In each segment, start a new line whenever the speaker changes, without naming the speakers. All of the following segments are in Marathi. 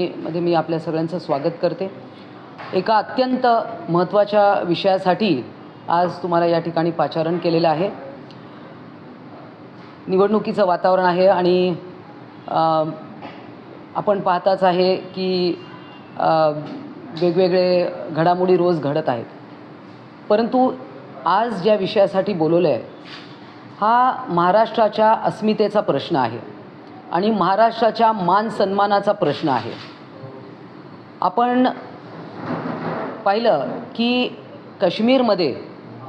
मध्ये मी आपल्या सगळ्यांचं स्वागत करते. एका अत्यंत महत्त्वाच्या विषयासाठी आज तुम्हाला या ठिकाणी पाचारण केलेलं आहे. निवडणुकीचं वातावरण आहे आणि आपण पाहताच आहे की वेगवेगळे घडामोडी रोज घडत आहेत. परंतु आज ज्या विषयासाठी बोलवलं आहे हा महाराष्ट्राच्या अस्मितेचा प्रश्न आहे. आणि महाराष्ट्राच्या मान सन्मानाचा प्रश्न आहे. आपण पाहिलं की काश्मीरमध्ये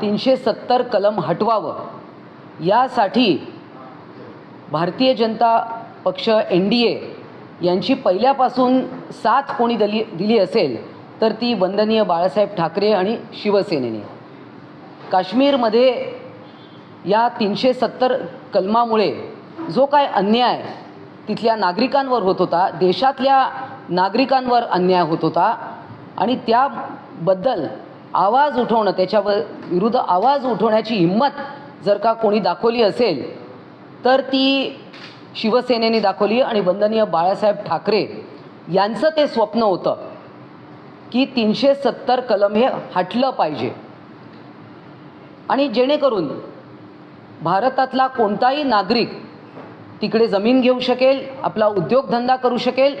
तीनशे सत्तर कलम हटवावं यासाठी भारतीय जनता पक्ष एन डी ए यांची पहिल्यापासून साथ कोणी दिली दिली असेल तर ती वंदनीय बाळासाहेब ठाकरे आणि शिवसेनेने. काश्मीरमध्ये या तीनशे सत्तर कलमामुळे जो काय अन्याय तिथल्या नागरिकांवर होत होता देशातल्या नागरिकांवर अन्याय होत होता आणि त्याबद्दल आवाज उठवणं त्याच्यावर विरुद्ध आवाज उठवण्याची हिंमत जर का कोणी दाखवली असेल तर ती शिवसेनेने दाखवली आणि वंदनीय बाळासाहेब ठाकरे यांचं ते स्वप्न होतं की तीनशे सत्तर कलम हे हटलं पाहिजे. आणि जेणेकरून भारतातला कोणताही नागरिक तिकडे जमीन घेऊ शकेल आपला उद्योगधंदा करू शकेल.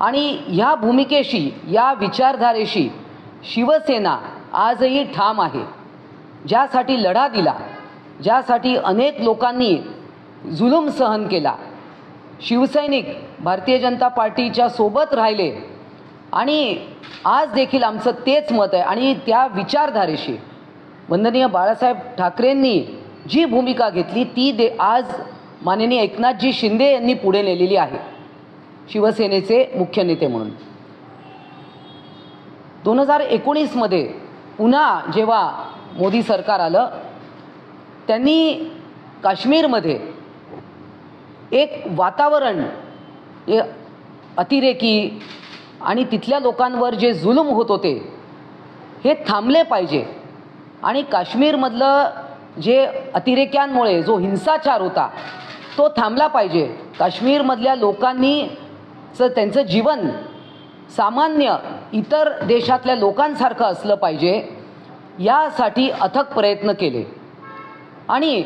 आणि ह्या भूमिकेशी या विचारधारेशी शिवसेना आजही ठाम आहे. ज्यासाठी लढा दिला ज्यासाठी अनेक लोकांनी जुलूम सहन केला. शिवसैनिक भारतीय जनता पार्टीच्या सोबत राहिले. आणि आज देखील आमचं तेच मत आहे. आणि त्या विचारधारेशी वंदनीय बाळासाहेब ठाकरेंनी जी भूमिका घेतली ती दे आज माननीय एकनाथजी शिंदे यांनी पुढे नेलेली आहे. शिवसेनेचे मुख्य नेते म्हणून. दोन हजार एकोणीसमध्ये पुन्हा जेव्हा मोदी सरकार आलं त्यांनी काश्मीरमध्ये एक वातावरण हे अतिरेकी आणि तिथल्या लोकांवर जे जुलूम होत होते हे थांबले पाहिजे. आणि काश्मीरमधलं जे अतिरेक्यांमुळे जो हिंसाचार होता तो थांबला पाहिजे. काश्मीरमधल्या लोकांनी चं त्यांचं जीवन सामान्य इतर देशातल्या लोकांसारखं असलं पाहिजे यासाठी अथक प्रयत्न केले. आणि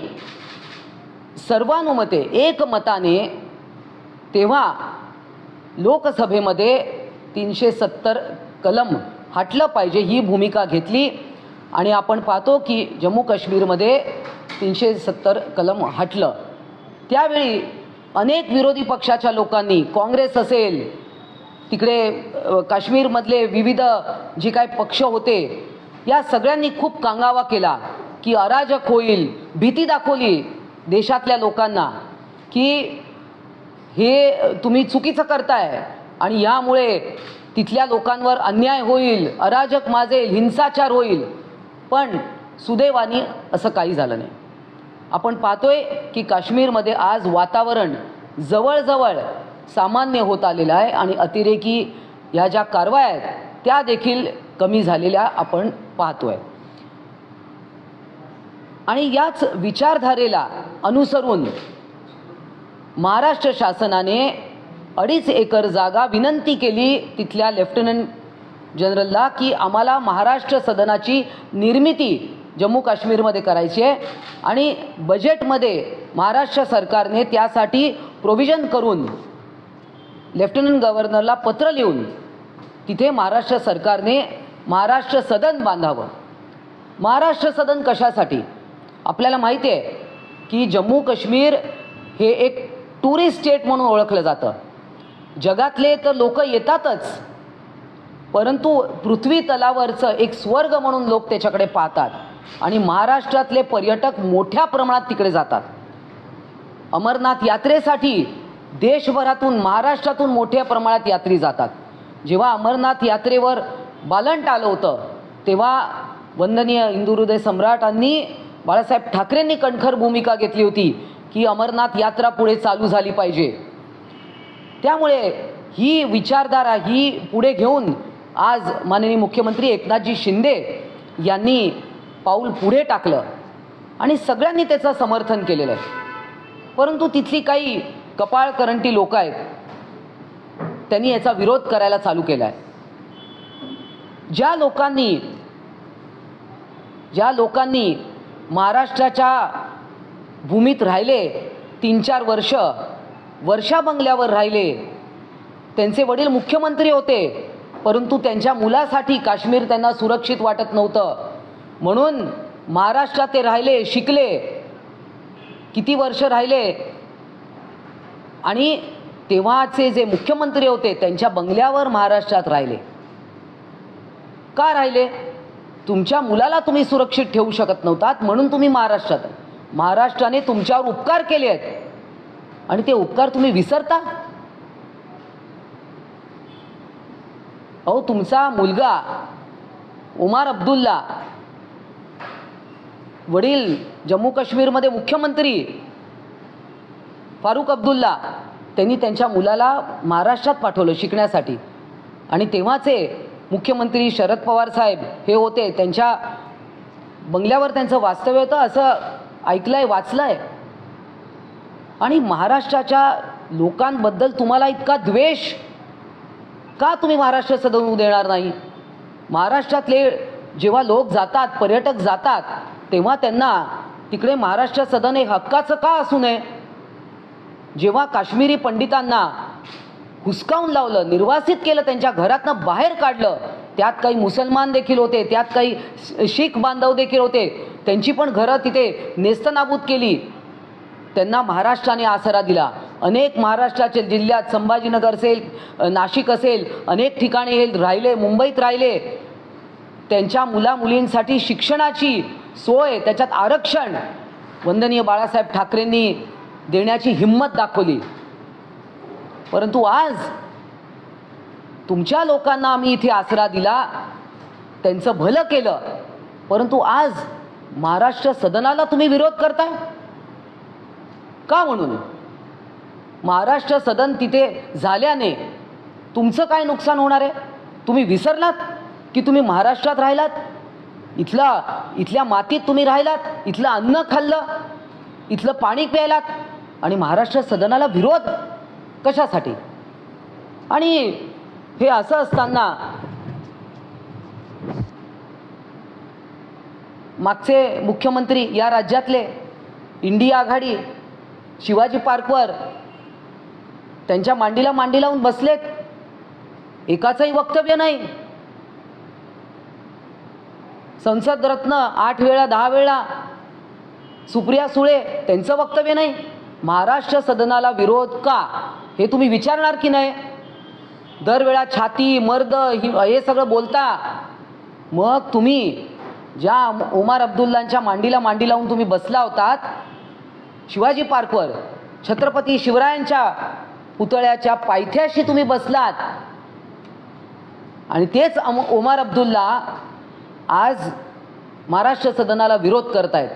सर्वानुमते एकमताने तेव्हा लोकसभेमध्ये तीनशे सत्तर कलम हटलं पाहिजे ही भूमिका घेतली. आणि आपण पाहतो की जम्मू काश्मीरमध्ये तीनशे सत्तर कलम हटलं. त्यावेळी अनेक विरोधी पक्षाच्या लोकांनी काँग्रेस असेल तिकडे काश्मीरमधले विविध जे काय पक्ष होते या सगळ्यांनी खूप कांगावा केला की अराजक होईल भीती दाखवली देशातल्या लोकांना की हे तुम्ही चुकीचं करताय आणि यामुळे तिथल्या लोकांवर अन्याय होईल अराजक माजेल हिंसाचार होईल. पण सुदैवानी असं काही झालं नाही. आपण पाहतोय की काश्मीरमध्ये आज वातावरण जवळजवळ सामान्य होत आलेलं आहे आणि अतिरेकी ह्या ज्या कारवाया आहेत त्या देखील कमी झालेल्या आपण पाहतोय. आणि याच विचारधारेला अनुसरून महाराष्ट्र शासनाने अडीच एकर जागा विनंती केली तिथल्या लेफ्टनंट जनरलला की आम्हाला महाराष्ट्र सदनाची निर्मिती जम्मू काश्मीरमध्ये करायची आहे. आणि बजेटमध्ये महाराष्ट्र सरकारने त्यासाठी प्रोव्हिजन करून लेफ्टनंट गव्हर्नरला पत्र लिहून तिथे महाराष्ट्र सरकारने महाराष्ट्र सदन बांधावं. महाराष्ट्र सदन कशासाठी? आपल्याला माहिती आहे की जम्मू काश्मीर हे एक टुरिस्ट स्टेट म्हणून ओळखलं जातं. जगातले तर लोक येतातच परंतु पृथ्वी तलावरचं एक स्वर्ग म्हणून लोक त्याच्याकडे पाहतात. आणि महाराष्ट्रातले पर्यटक मोठ्या प्रमाणात तिकडे जातात. अमरनाथ यात्रेसाठी देशभरातून महाराष्ट्रातून मोठ्या प्रमाणात यात्री जातात. जेव्हा अमरनाथ यात्रेवर बालंट आलं होतं तेव्हा वंदनीय हिंदू हृदय सम्राटांनी बाळासाहेब ठाकरेंनी कणखर भूमिका घेतली होती की अमरनाथ यात्रा पुढे चालू झाली पाहिजे. त्यामुळे ही विचारधारा ही पुढे घेऊन आज माननीय मुख्यमंत्री एकनाथजी शिंदे यांनी पाऊल पुढे टाकलं आणि सगळ्यांनी त्याचं समर्थन केलेलं आहे. परंतु तिथली काही कपाळकरंटी लोक आहेत त्यांनी याचा विरोध करायला चालू केला आहे. ज्या लोकांनी ज्या लोकांनी महाराष्ट्राच्या भूमीत राहिले तीन चार वर्ष वर्षा बंगल्यावर राहिले त्यांचे वडील मुख्यमंत्री होते परंतु त्यांच्या मुलासाठी काश्मीर त्यांना सुरक्षित वाटत नव्हतं म्हणून महाराष्ट्रात ते राहिले शिकले किती वर्ष राहिले? आणि तेव्हाचे जे मुख्यमंत्री होते त्यांच्या बंगल्यावर महाराष्ट्रात राहिले. का राहिले? तुमच्या मुलाला तुम्ही सुरक्षित ठेवू शकत नव्हतात म्हणून तुम्ही महाराष्ट्रात महाराष्ट्राने तुमच्यावर उपकार केले आहेत. आणि ते उपकार तुम्ही विसरता? अहो तुमचा मुलगा उमार अब्दुल्ला वडील जम्मू काश्मीरमध्ये मुख्यमंत्री फारुख अब्दुल्ला त्यांनी त्यांच्या मुलाला महाराष्ट्रात पाठवलं शिकण्यासाठी. आणि तेव्हाचे मुख्यमंत्री शरद पवार साहेब हे होते. त्यांच्या बंगल्यावर त्यांचं वास्तव्य होतं असं ऐकलंय वाचलंय. आणि महाराष्ट्राच्या लोकांबद्दल तुम्हाला इतका द्वेष का तुम्ही महाराष्ट्र सदवू देणार नाही? महाराष्ट्रातले जेव्हा लोक जातात पर्यटक जातात तेव्हा त्यांना तिकडे महाराष्ट्र सदन हे हक्काचं का असू नये? जेव्हा काश्मीरी पंडितांना हुसकावून लावलं निर्वासित केलं त्यांच्या घरातनं बाहेर काढलं त्यात काही मुसलमान देखील होते त्यात काही शीख बांधव देखील होते त्यांची पण घरं तिथे नेस्तनाबूत केली. त्यांना महाराष्ट्राने आसरा दिला. अनेक महाराष्ट्राचे जिल्ह्यात संभाजीनगर असेल नाशिक असेल अनेक ठिकाणी हे राहिले मुंबईत राहिले. त्यांच्या मुलामुलींसाठी शिक्षणाची सोय त्याच्यात आरक्षण. वंदनीय बाळासाहेब ठाकरेंनी देण्याची हिंमत दाखवली. परंतु आज तुमच्या लोकांना आम्ही इथे आसरा दिला त्यांचं भलं केलं. परंतु आज महाराष्ट्र सदनाला तुम्ही विरोध करताय? का म्हणून? महाराष्ट्र सदन तिथे झाल्याने तुमचं काय नुकसान होणार आहे? तुम्ही विसरलात की तुम्ही महाराष्ट्रात राहिलात? इथला इथल्या मातीत तुम्ही राहिलात इथलं अन्न खाल्लं इथलं पाणी प्यायलात आणि महाराष्ट्र सदनाला विरोध कशासाठी? आणि हे असं असताना मागचे मुख्यमंत्री या राज्यातले इंडिया आघाडी शिवाजी पार्कवर त्यांच्या मांडीला मांडी लावून बसलेत. एकाचंही वक्तव्य नाही. संसद रत्न आठ वेळा दहा वेळा. सुप्रिया सुळे त्यांचं वक्तव्य नाही. महाराष्ट्र सदनाला विरोध का? हे तुम्ही विचारणार की नाही? दरवेळा छाती मर्द ही हे सगळं बोलता. मग तुम्ही ज्या उमार अब्दुल्लांच्या मांडीला मांडी लावून तुम्ही बसला होतात शिवाजी पार्कवर छत्रपती शिवरायांच्या पुतळ्याच्या पायथ्याशी तुम्ही बसलात. आणि तेच अम ओमार अब्दुल्ला आज महाराष्ट्र सदनाला विरोध करतायत.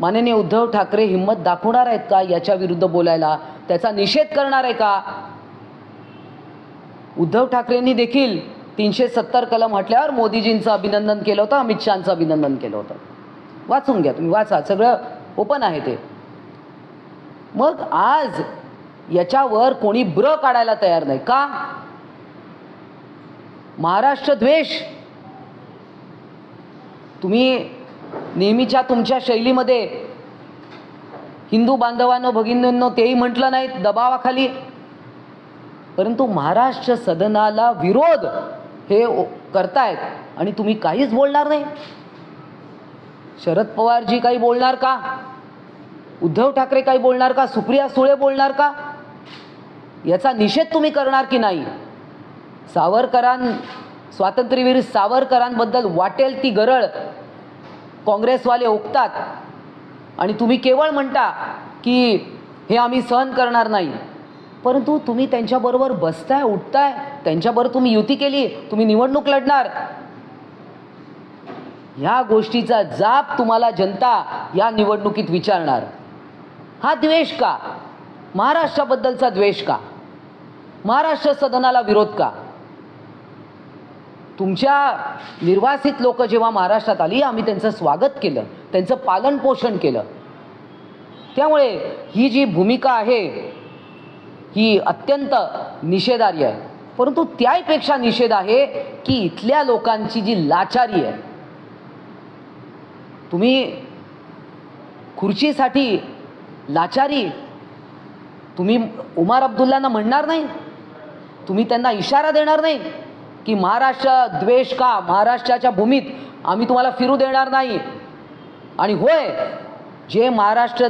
माननीय उद्धव ठाकरे हिंमत दाखवणार आहेत का याच्या विरुद्ध बोलायला? त्याचा निषेध करणार आहे का? उद्धव ठाकरेंनी देखील तीनशे सत्तर कलम हटल्यावर मोदीजींचं अभिनंदन केलं होतं अमित शहाचं अभिनंदन केलं होतं. वाचून घ्या तुम्ही वाचा. सगळं ओपन आहे ते. मग आज याच्यावर कोणी ब्र काढायला तयार नाही. का? महाराष्ट्र द्वेष. तुम्ही नेहमीच्या तुमच्या शैलीमध्ये हिंदू बांधवांनो भगिनींनो तेही म्हटलं नाहीत दबावाखाली. परंतु महाराष्ट्र सदनाला विरोध हे करतायत आणि तुम्ही काहीच बोलणार नाही. शरद पवारजी काही बोलणार का? उद्धव ठाकरे काही बोलणार का? सुप्रिया सुळे बोलणार का? याचा निषेध तुम्ही करणार की नाही? सावरकरां स्वातंत्र्यवीर सावरकरांबद्दल वाटेल ती गरळ काँग्रेसवाले ओकतात. आणि तुम्ही केवळ म्हणता की हे आम्ही सहन करणार नाही. परंतु तुम्ही त्यांच्याबरोबर बसताय उठताय त्यांच्याबरोबर तुम्ही युती केली तुम्ही निवडणूक लढणार. ह्या गोष्टीचा जाप तुम्हाला जनता या निवडणुकीत विचारणार. हा द्वेष का? महाराष्ट्राबद्दलचा द्वेष का? महाराष्ट्र सदनाला विरोध का? तुमच्या निर्वासित लोक जेव्हा महाराष्ट्रात आली आम्ही त्यांचं स्वागत केलं त्यांचं पालनपोषण केलं. त्यामुळे ही जी भूमिका आहे ही अत्यंत निषेधार्य आहे. परंतु त्यापेक्षा निषेध आहे की इथल्या लोकांची जी लाचारी आहे तुम्ही खुर्चीसाठी लाचारी तुम्ही उमार अब्दुल्लांना म्हणणार नाही तुम्ही त्यांना इशारा देणार नाही. की महाराष्ट्र द्वेष का? महाराष्ट्राच्या भूमीत आम्ही तुम्हाला फिरू देणार नाही. आणि होय जे महाराष्ट्र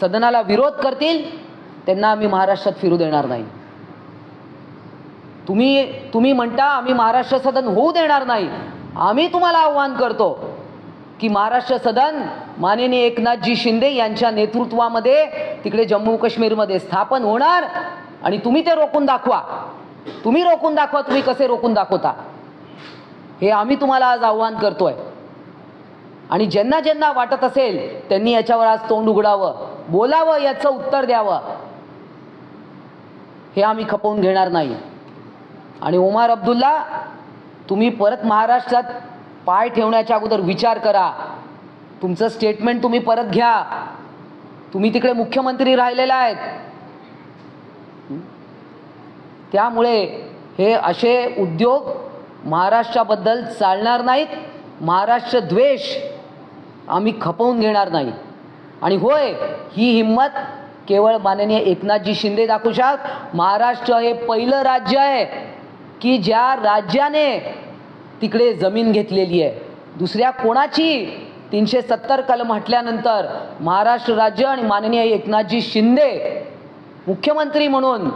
सदनाला विरोध करतील त्यांना आम्ही महाराष्ट्रात फिरू देणार नाही. तुम्ही तुम्ही म्हणता आम्ही महाराष्ट्र सदन होऊ देणार नाही. आम्ही तुम्हाला आव्हान करतो की महाराष्ट्र सदन माननीय एकनाथजी शिंदे यांच्या नेतृत्वामध्ये तिकडे जम्मू काश्मीरमध्ये स्थापन होणार आणि तुम्ही ते रोखून दाखवा. तुम्ही रोखून दाखवा तुम्ही कसे रोखून दाखवता? हे आम्ही तुम्हाला आज आव्हान करतोय. आणि ज्यांना ज्यांना वाटत असेल त्यांनी याच्यावर आज तोंड उघडावं बोलावं याचं उत्तर द्यावं. हे आम्ही खपवून घेणार नाही. आणि उमार अब्दुल्ला तुम्ही परत महाराष्ट्रात पाय ठेवण्याच्या अगोदर विचार करा. तुमचं स्टेटमेंट तुम्ही परत घ्या. तुम्ही तिकडे मुख्यमंत्री राहिलेला आहेत. त्यामुळे हे असे उद्योग महाराष्ट्राबद्दल चालणार नाहीत. महाराष्ट्र द्वेष आम्ही खपवून घेणार नाही. आणि होय ही हिंमत केवळ माननीय एकनाथजी शिंदे दाखवू शक महाराष्ट्र हे पहिलं राज्य आहे की ज्या राज्याने तिकडे जमीन घेतलेली आहे. दुसऱ्या कोणाची? तीनशे सत्तर कलम म्हटल्यानंतर महाराष्ट्र राज्य आणि माननीय एकनाथजी शिंदे मुख्यमंत्री म्हणून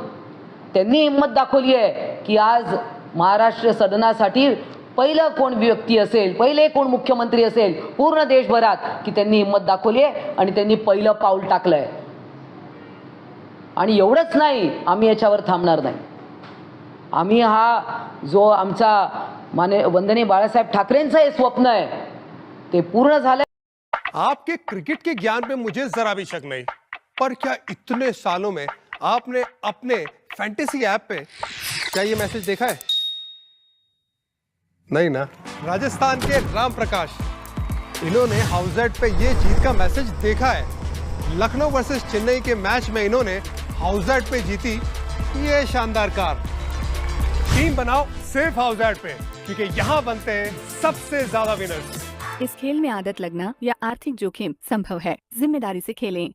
त्यांनी हिंमत दाखवली आहे की आज महाराष्ट्र सदनासाठी पहिलं कोण व्यक्ती असेल पहिले कोण मुख्यमंत्री असेल पूर्ण देशभरात की त्यांनी हिंमत दाखवली आहे आणि त्यांनी पहिलं पाऊल टाकलं आहे आणि एवढंच नाही आम्ही याच्यावर थांबणार नाही. आम्ही हा जो आमचा माने वंदने बाळासाहेब ठाकरेंचं हे स्वप्न आहे ते पूर्ण झालं
आपके क्रिकेट के ज्ञान में मुझे जरा भी शक नहीं पर क्या इतने सालों में आपने अपने फैंटेसी ऐप पे क्या ये मैसेज देखा है? नहीं ना। राजस्थान के राम प्रकाश इन्होंने हाउसेट पे ये जीत का मैसेज देखा है। लखनऊ वर्सेस चेन्नई के मैच में इन्होंने हाउसेट पे जीती। ये शानदार कार। टीम बनाओ सिर्फ़ हाउसेट पे, क्योंकि यहाँ बनते हैं सबसे ज़्यादा विनर्स
इस खेल में आदत लगना या आर्थिक जोखिम संभव है। ज़िम्मेदारी से खेलें।